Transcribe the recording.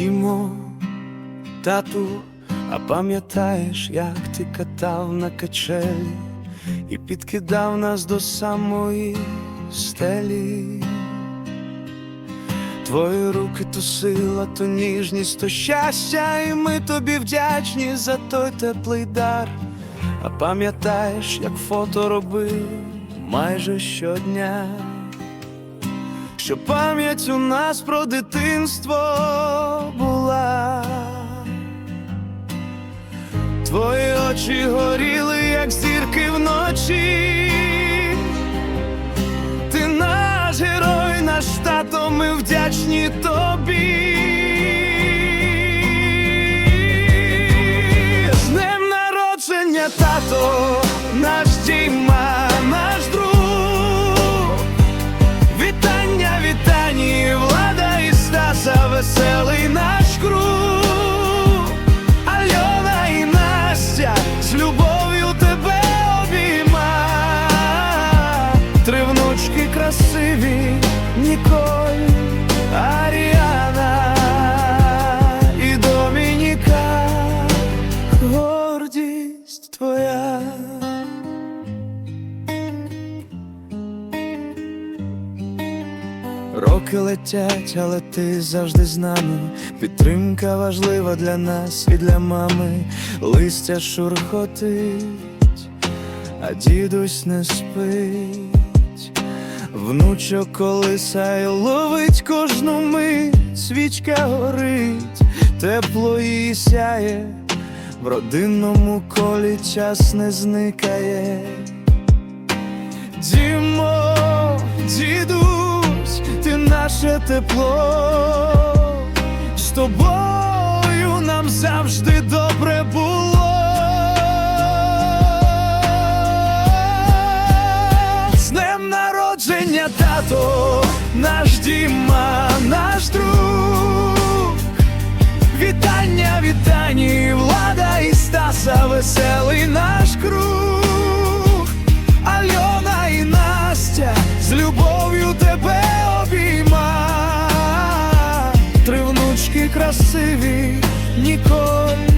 Дімо, тату, а пам'ятаєш, як ти катав на качелі і підкидав нас до самої стелі. Твої руки то сила, то ніжність, то щастя, і ми тобі вдячні за той теплий дар. А пам'ятаєш, як фото робив майже щодня, що пам'ять у нас про дитинство була. Твої очі горіли, як зірки вночі. Ти наш герой, наш тато, ми вдячні тобі. З днем народження, тато, наш твоя. Роки летять, але ти завжди з нами. Підтримка важлива для нас і для мами. Листя шурхотить, а дідусь не спить. Внучок колисає, ловить кожну мить, свічка горить, тепло її сяє, в родинному колі час не зникає. Дімо, дідусь, ти наше тепло, з тобою нам завжди добре було. З днем народження, тато, наш Діма, наш друг. Вітання, вітання, красиві ніколи.